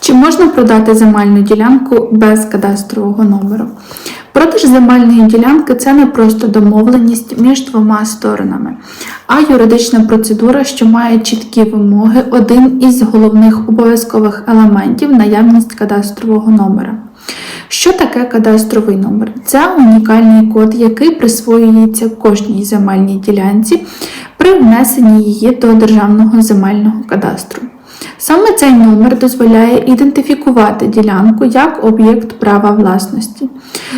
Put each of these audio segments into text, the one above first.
Чи можна продати земельну ділянку без кадастрового номеру? Продаж земельної ділянки це не просто домовленість між двома сторонами, а юридична процедура, що має чіткі вимоги, один із головних обов'язкових елементів наявність кадастрового номера. Що таке кадастровий номер? Це унікальний код, який присвоюється кожній земельній ділянці при внесенні її до державного земельного кадастру. Саме цей номер дозволяє ідентифікувати ділянку як об'єкт права власності.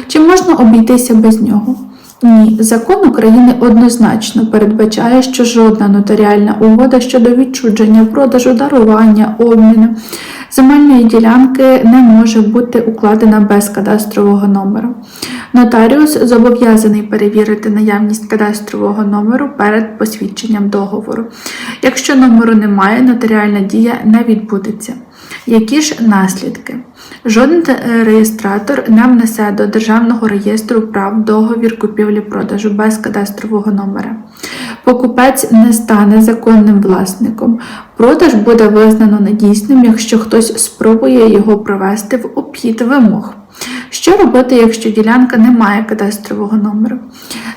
Чи можна обійтися без нього? Ні, закон України однозначно передбачає, що жодна нотаріальна угода щодо відчудження, продажу, дарування, обміну земельної ділянки не може бути укладена без кадастрового номеру. Нотаріус зобов'язаний перевірити наявність кадастрового номеру перед посвідченням договору. Якщо номеру немає, нотаріальна дія не відбудеться. Які ж наслідки? Жоден е, реєстратор не внесе до Державного реєстру прав договір купівлі-продажу без кадастрового номера. Покупець не стане законним власником. Продаж буде визнано недійсним, якщо хтось спробує його провести в обхід вимог. Що робити, якщо ділянка не має кадастрового номеру?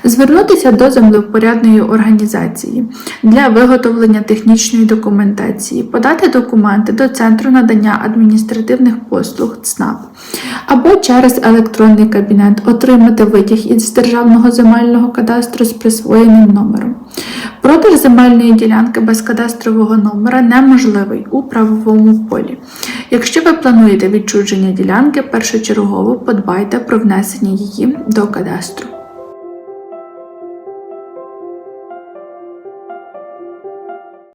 Звернутися до землевпорядної організації для виготовлення технічної документації, подати документи до Центру надання адміністративних послуг ЦНАП або через електронний кабінет отримати витяг із Державного земельного кадастру з присвоєним номером. Продаж земельної ділянки без кадастрового номера неможливий у правовому полі. Якщо ви плануєте відчудження ділянки, першочергово подбайте про внесення її до кадастру.